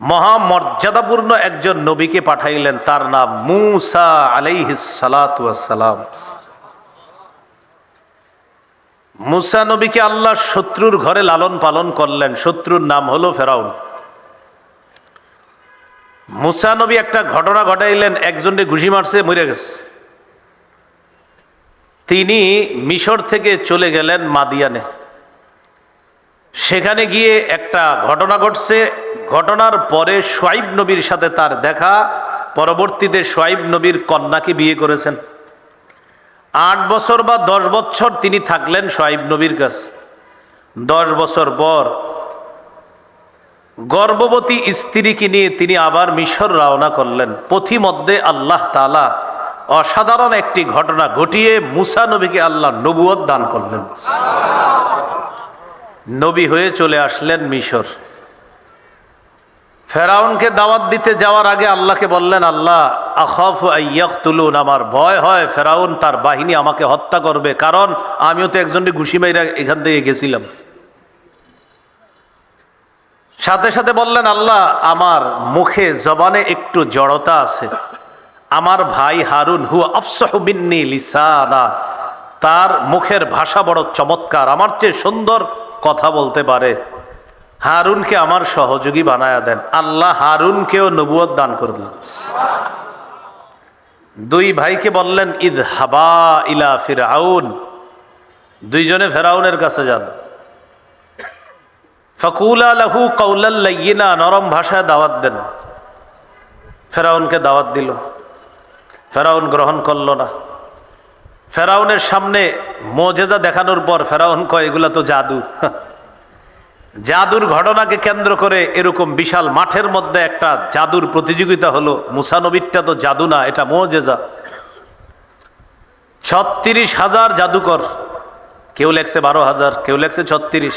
মহামর্যাদাপূর্ণ একজন নবীকে পাঠাইলেন, তার নাম মুসা আলাইহিস সালাম মুসা নবীকে আল্লাহ শত্রুর ঘরে লালন পালন করলেন। শত্রুর নাম হলো ফেরাউন। মুসা নবী একটা ঘটনা ঘটাইলেন একজনকে ঘুষি মারছে, মরে গেছে। তিনি মিশর থেকে চলে গেলেন মাদিয়ানে। সেখানে গিয়ে একটা ঘটনা ঘটছে ঘটনার পরে সোয়াইব নবীর সাথে তার দেখা। পরবর্তীতে সোয়াইব নবীর কন্যাকে বিয়ে করেছেন। আট বছর বা দশ বছর তিনি থাকলেন সোয়াইব নবীর কাছে। দশ বছর পর গর্ভবতী স্ত্রীকে নিয়ে তিনি আবার মিশর রওনা করলেন। পথিমধ্যে আল্লাহ তালা অসাধারণ একটি ঘটনা ঘটিয়ে মুসা নবীকে আল্লাহ নবুয়ত দান করলেন। নবী হয়ে চলে আসলেন মিশর। ফেরাউনকে দাওয়াত দিতে যাওয়ার আগে আল্লাহকে বললেন, আল্লাহ, আখফ তুলুন আমার ভয় হয়, ফেরাউন তার বাহিনী আমাকে হত্যা করবে, কারণ আমিও তো একজনকে ঘুষি মাইরা এখান থেকে গেছিলাম। সাথে সাথে বললেন, আল্লাহ, আমার মুখে জবানে একটু জড়তা আছে। আমার ভাই হারুন হু আফসহবিন্নি লিসানা। তার মুখের ভাষা বড় চমৎকার, আমার চেয়ে সুন্দর কথা বলতে পারে। হারুনকে আমার সহযোগী বানায়া দেন। আল্লাহ হারুনকেও নবুয়ত দান করে দিলেন। দুই ভাইকে বললেন, ইদ হাবা ইলা ফিরাউন। দুইজনে ফেরাউনের কাছে যান। ফকুলা লাহু কৌলাল্লাইনা নরম ভাষায় দাওয়াত দেন। ফেরাউনকে দাওয়াত দিল। ফেরাউন গ্রহণ করল না। ফেরাউনের সামনে মোজেজা দেখানোর পর ফেরাউন কয়, এগুলা তো জাদু। জাদুর ঘটনাকে কেন্দ্র করে এরকম বিশাল মাঠের মধ্যে একটা জাদুর প্রতিযোগিতা হলো। মুসানবিরটা তো জাদু না, এটা মোজেজা। ছত্রিশ হাজার জাদুকর, কেউ লেখছে বারো হাজার, কেউ লেখছে ছত্রিশ।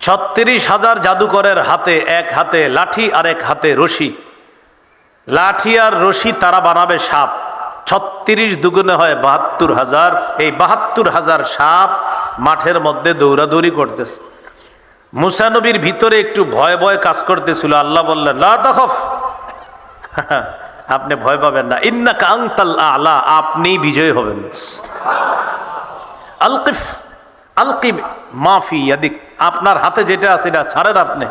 ছত্রিশ হাজার জাদুকরের হাতে এক হাতে লাঠি আর এক হাতে রশি। লাঠি আর রশি তারা বানাবে সাপ। ছত্রিশ দুগুণে হয় বাহাত্তর হাজার। এই বাহাত্তর হাজার সাপ মাঠের মধ্যে দৌড়াদৌড়ি করতেছে। মুসানবীর ভিতরে একটু ভয় ভয় কাজ করতেছিল। আল্লাহ বললেন আপনি ভয় পাবেন না। ইন্না কাংতাল আলা। আপনি বিজয় হবেন। আলকিফ, আলকিব মাফি আপনার হাতে যেটা আছে এটা ছাড়েন আপনি।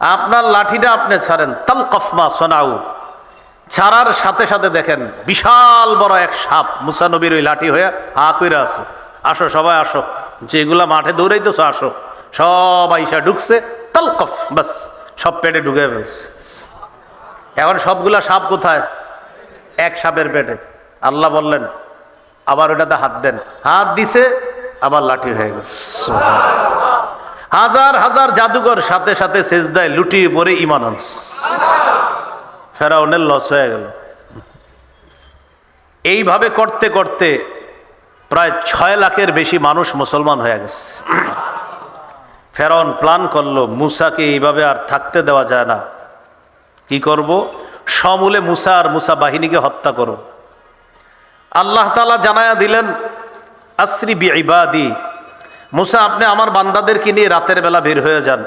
আপনার লাঠিটা আপনি ছাড়েন। তাল কফমা সোনাউ। ছাড়ার সাথে সাথে দেখেন, বিশাল বড় এক সাপ মুসানবীর ওই লাঠি হয়ে হা কইরা আছে। আসো সবাই, আসো। যেগুলা মাঠে দৌড়াইতেছো, আসো। সব আইসা ঢুকছে, তালকফ, বাস, সব পেটে ঢুকে ফেলছে। এখন সবগুলা সাপ কোথায়? এক সাপের পেটে। আল্লাহ বললেন, আবার ওটাতে হাত দেন। হাত দিছে, আবার লাঠি হয়ে গেছে। হাজার হাজার জাদুঘর সাথে সাথে সেজদায় লুটিয়ে পড়ে ইমান ফেরাউনের লস হয়ে গেল। এইভাবে করতে করতে প্রায় ছয় লাখের বেশি মানুষ মুসলমান হয়ে গেছে। ফেরাউন প্ল্যান করল, মুসাকে এইভাবে আর থাকতে দেওয়া যায় না। কি করব? সমূলে মুসা আর মুসা বাহিনীকে হত্যা করো। আল্লাহ তালা জানায়া দিলেন আশ্রি বি ইবাদি মুসা আপনি আমার বান্দাদেরকে নিয়ে রাতের বেলা বের হয়ে যান।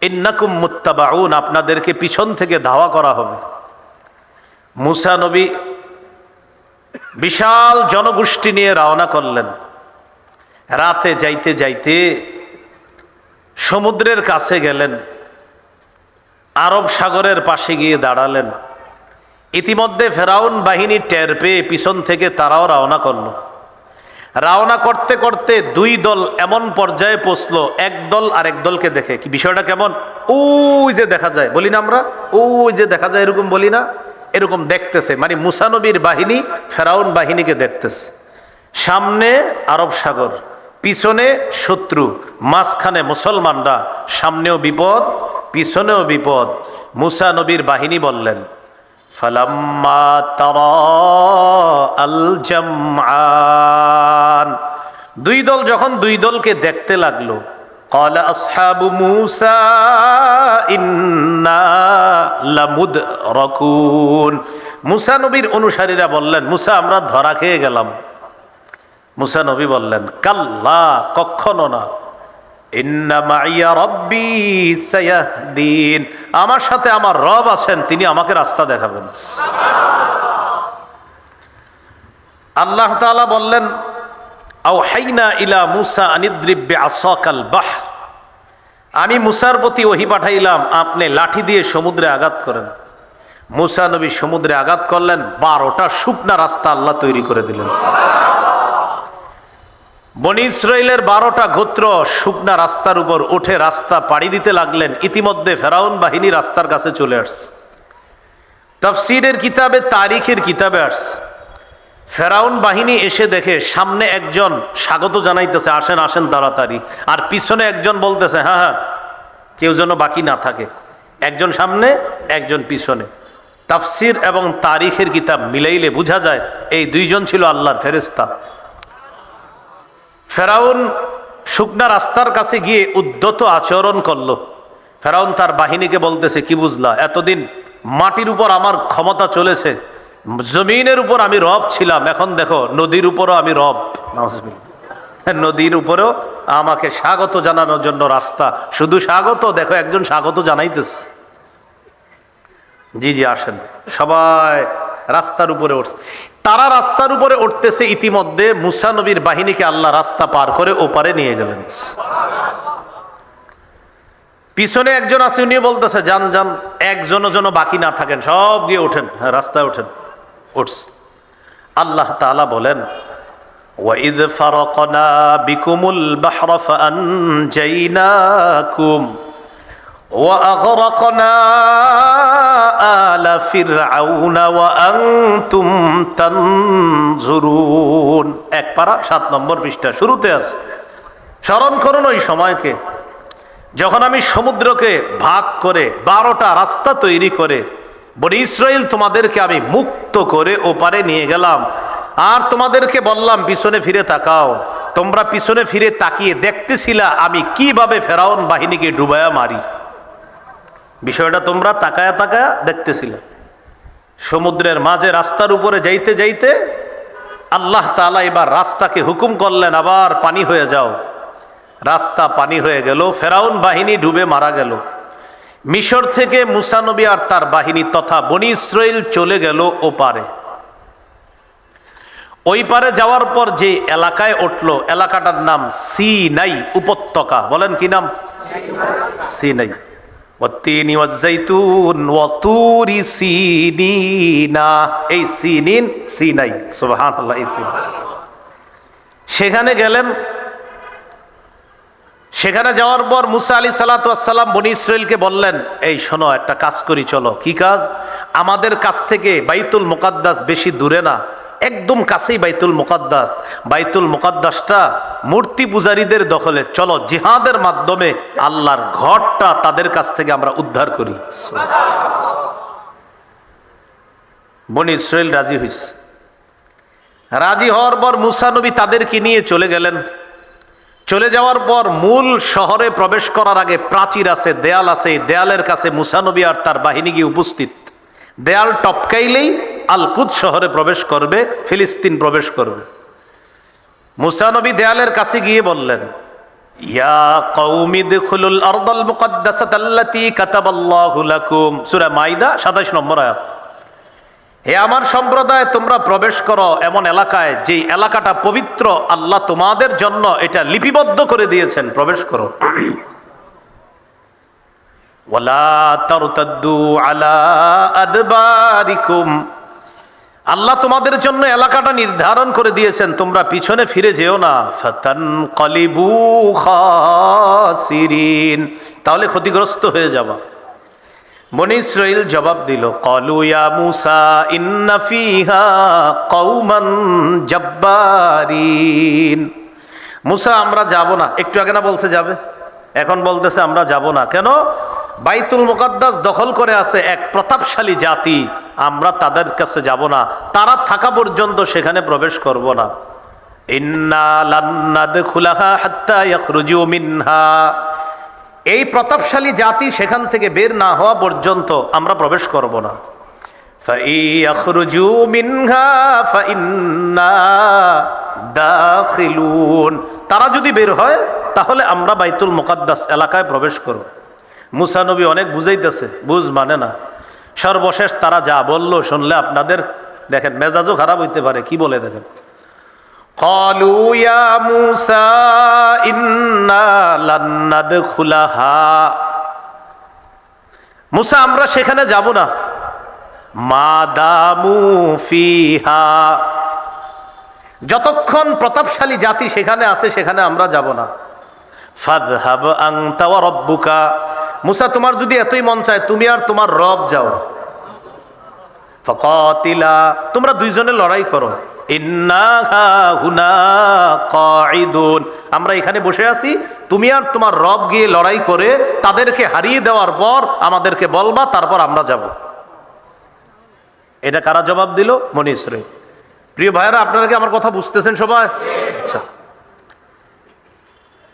ইন্নাকুম মুত্তাবাউন, আপনাদেরকে পিছন থেকে ধাওয়া করা হবে। মুসা নবী বিশাল জনগোষ্ঠী নিয়ে রওনা করলেন। রাতে যাইতে যাইতে সমুদ্রের কাছে গেলেন, আরব সাগরের পাশে গিয়ে দাঁড়ালেন। ইতিমধ্যে ফেরাউন বাহিনী টের পেয়ে পিছন থেকে তারাও রওনা করল। রওনা করতে করতে দুই দল এমন পর্যায়ে পৌঁছল, এক দল আর এক দলকে দেখে। কি বিষয়টা কেমন? ওই যে দেখা যায়, বলি না আমরা? ওই যে দেখা যায়, এরকম বলি না? এরকম দেখতেছে। মানে মুসানবীর বাহিনী ফেরাউন বাহিনীকে দেখতেছে। সামনে আরব সাগর। পিছনে শত্রু মাঝখানে মুসলমানরা সামনেও বিপদ পিছনেও বিপদ মুসা নবীর বাহিনী বললেন ফালাম্মা তারা আল জামআন দুই দল যখন দুই দলকে দেখতে লাগলো قال أصحاب موسى إنا لمدركون মুসা নবীর অনুসারীরা বললেন মুসা আমরা ধরা খেয়ে গেলাম মুসা নবী বললেন, কাল্লা কখনো না। আমার সাথে আমার রব আছেন, তিনি আমাকে রাস্তা দেখাবেন। আল্লাহ বললেন ইলা আসাকাল বাহ আমি মুসার প্রতি ওহি পাঠাইলাম, আপনি লাঠি দিয়ে সমুদ্রে আঘাত করেন। মুসা নবী সমুদ্রে আঘাত করলেন, বারোটা শুকনা রাস্তা আল্লাহ তৈরি করে দিলেন। বনি ইসরায়েলের বারোটা গোত্র শুকনা রাস্তার উপর উঠে রাস্তা পাড়ি দিতে লাগলেন। ইতিমধ্যে ফেরাউন বাহিনী রাস্তার কাছে চলে আসছে। তফসিরের কিতাবে, তারিখের কিতাবে আসছে। ফেরাউন বাহিনী এসে দেখে সামনে একজন স্বাগত জানাইতেছে, আসেন আসেন তাড়াতাড়ি। আর পিছনে একজন বলতেছে হ্যাঁ হ্যাঁ কেউ যেন বাকি না থাকে। একজন সামনে, একজন পিছনে। তাফসির এবং তারিখের কিতাব মিলাইলে বোঝা যায়, এই দুইজন ছিল আল্লাহর ফেরেস্তা ফেরাউন শুকনা রাস্তার কাছে গিয়ে উদ্যত আচরণ করল। ফেরাউন তার বাহিনীকে বলতেছে কি বুঝলা? এতদিন মাটির উপর আমার ক্ষমতা চলেছে জমিনের উপর আমি রব ছিলাম এখন দেখো নদীর উপরও আমি রব। নদীর উপরেও আমাকে স্বাগত জানানোর জন্য রাস্তা। শুধু স্বাগত দেখো একজন স্বাগত জানাইতেছে। জি জি আসেন। সবাই রাস্তার উপরে উঠছে। তারা রাস্তার উপরে উঠতেছে ইতিমধ্যে মুসা নবীর বাহিনীকে আল্লাহ রাস্তা পার করে ওপারে নিয়ে গেলেন পিছনে একজন আছে উনি বলতেছে যান যান একজনও যেন বাকি না থাকেন সব গিয়ে ওঠেন হ্যাঁ রাস্তায় ওঠেন উঠছে আল্লাহ তাআলা বলেন وَإِذْ فَرَقْنَا بِكُمُ الْبَحْرَ فَأَنْجَيْنَاكُمْ وَأَغْرَقْنَا আলা ফিরআউনা ওয়া আনতুম এক পারা সাত নম্বর পৃষ্ঠা শুরুতে আছে। স্মরণ করুন ওই সময়কে। যখন আমি সমুদ্রকে ভাগ করে বারোটা রাস্তা তৈরি করে, বনি ইসরায়েল তোমাদেরকে আমি মুক্ত করে ওপারে নিয়ে গেলাম। আর তোমাদেরকে বললাম, পিছনে ফিরে তাকাও। তোমরা পিছনে ফিরে তাকিয়ে দেখতেছিলা আমি কীভাবে ফেরাউন বাহিনীকে ডুবায়া মারি। বিষয়টা তোমরা তাকায়া তাকায়া দেখতেছিলে। সমুদ্রের মাঝে রাস্তার উপরে যাইতে যাইতে আল্লাহ তাআলা এবার রাস্তাকে হুকুম করলেন, আবার পানি হয়ে যাও। রাস্তা পানি হয়ে গেল, ফেরাউন বাহিনী ডুবে মারা গেল। মিশর থেকে মুসানবী আর তার বাহিনী তথা বনি ইসরায়েল চলে গেল ওপারে। ওই পারে যাওয়ার পর যে এলাকায় উঠল, এলাকাটার নাম সিনাই উপত্যকা। বলেন কি নাম? সিনাই। এই সিনিন সেখানে গেলেন। সেখানে যাওয়ার পর মুসা আলী সালাতাম বনি ইসরায়েলকে বললেন, এই শোনো, একটা কাজ করি, চলো। কি কাজ? আমাদের কাছ থেকে বাইতুল মোকাদ্দাস বেশি দূরে না। একদম কাছেই বাইতুল মোকাদ্দাস। বাইতুল মোকাদ্দাসটা মূর্তি পূজারীদের দখলে। চলো, জিহাদের মাধ্যমে আল্লাহর ঘরটা তাদের কাছ থেকে আমরা উদ্ধার করি। বনি ইসরায়েল রাজি হয়েছে রাজি হওয়ার পর মুসা নবী তাদেরকে নিয়ে চলে গেলেন। চলে যাওয়ার পর মূল শহরে প্রবেশ করার আগে প্রাচীর আছে, দেয়াল আছে। দেয়ালের কাছে মুসানবী আর তার বাহিনী গিয়ে উপস্থিত। দেয়াল টপকাইলেই আলকুদ শহরে প্রবেশ করবে, ফিলিস্তিন প্রবেশ করবে। মুসানবী দেয়ালের কাছে গিয়ে বললেন, ইয়া 27 নম্বর হে আমার সম্প্রদায়, তোমরা প্রবেশ করো এমন এলাকায় যে এলাকাটা পবিত্র, আল্লাহ তোমাদের জন্য এটা লিপিবদ্ধ করে দিয়েছেন। প্রবেশ করো। ওয়ালা আলা আদবারিকুম। আল্লাহ তোমাদের জন্য এলাকাটা নির্ধারণ করে দিয়েছেন, তোমরা পিছনে ফিরে যেও না। ফাতান কলিবু খাসিরিন। তাহলে ক্ষতিগ্রস্ত হয়ে যাবা। বনি জবাব দিল, কলু ইয়া মুসা ইন্না ফিহা কওমান জাব্বারিন। মুসা, আমরা যাব না। একটু আগে না বলছে যাবে? এখন বলতেছে, আমরা যাব না। কেন? বাইতুল মোকাদ্দাস দখল করে আছে এক প্রতাপশালী জাতি। আমরা তাদের কাছে যাব না। তারা থাকা পর্যন্ত সেখানে প্রবেশ করব না। এই প্রতাপশালী জাতি সেখান থেকে বের না হওয়া পর্যন্ত আমরা প্রবেশ করব না। তারা যদি বের হয়, তাহলে আমরা বাইতুল মোকাদ্দাস এলাকায় প্রবেশ করব। মুসা নবী অনেক বুঝাইতেছে বুঝ মানে না সর্বশেষ তারা যা বলল শুনলে আপনাদের দেখেন মেজাজও খারাপ হইতে পারে কি বলে দেখেন قالوا يا موسى إنا لن ندخلها মুসা আমরা সেখানে যাব না মা দামু ফিহা যতক্ষণ প্রতাপশালী জাতি সেখানে আছে সেখানে আমরা যাব না ফাদহাব আনতা ওয়া রব্বুকা মুসা, তোমার যদি এতই মন চায়, তুমি আর তোমার রব যাও। ফাকাতিলা, তোমরা দুইজনে লড়াই করো। আমরা এখানে বসে আছি, তুমি আর তোমার রব গিয়ে লড়াই করে তাদেরকে হারিয়ে দেওয়ার পর আমাদেরকে বলবা, তারপর আমরা যাব। এটা কারা জবাব দিল? মনীষ প্রিয় ভাইয়েরা, আপনারা কি আমার কথা বুঝতেছেন সবাই? আচ্ছা।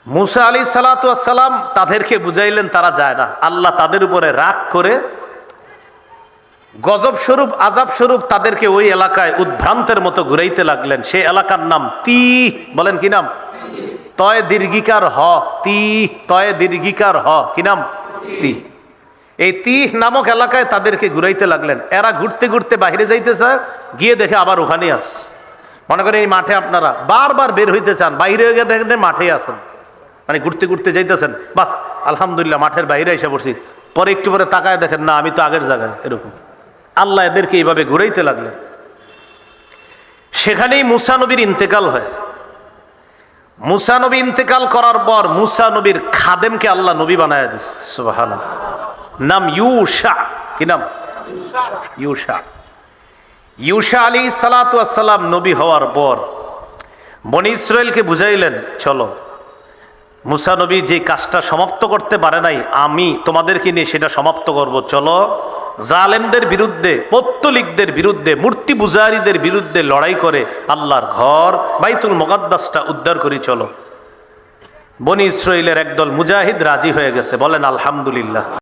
মুসা আলী সালাতাম তাদেরকে বুঝাইলেন, তারা যায় না। আল্লাহ তাদের উপরে রাগ করে গজব স্বরূপ আজাব স্বরূপ তাদেরকে ওই এলাকায় উদ্ভ্রান্তের মতো ঘুরাইতে লাগলেন। সেই এলাকার নাম তি, বলেন কি নাম? তয় দীর্ঘিকার হ, তি, তয় দীর্ঘিকার হ, কি নাম? তি। এই তিহ নামক এলাকায় তাদেরকে ঘুরাইতে লাগলেন। এরা ঘুরতে ঘুরতে বাইরে যাইতে চায় গিয়ে দেখে আবার ওখানে আস মনে করেন এই মাঠে আপনারা বারবার বের হইতে চান বাইরে গিয়ে দেখেন মাঠে আসেন মানে ঘুরতে ঘুরতে যাইতেছেন। বাস, আলহামদুলিল্লাহ মাঠের বাইরে এসে পড়ছি। পরে একটু পরে তাকায় দেখেন, না, আমি তো আগের জায়গায়, এরকম। আল্লাহ এদেরকে এইভাবে ঘুরাইতে লাগলেন। সেখানেই মুসা নবীর ইন্তেকাল হয়। মুসানবী ইন্তেকাল করার পর মুসানবীর খাদেমকে আল্লাহ নবী বানায় দিস সুবাহান নাম ইউশা। কি নাম? ইউশা। ইউশা আলী সালাতাম নবী হওয়ার পর বনি ইসরায়েলকে বুঝাইলেন, চলো মুসা নবী যে কাজটা সমাপ্ত করতে পারে নাই, আমি তোমাদেরকে নিয়ে সেটা সমাপ্ত করব। চলো, জালেমদের বিরুদ্ধে, পত্তলিকদের বিরুদ্ধে, মূর্তি পূজারীদের বিরুদ্ধে লড়াই করে আল্লাহর ঘর, বাইতুল মোকাদ্দাসটা উদ্ধার করি, চলো। বনি ইসরায়েলের একদল মুজাহিদ রাজি হয়ে গেছে, বলেন আলহামদুলিল্লাহ।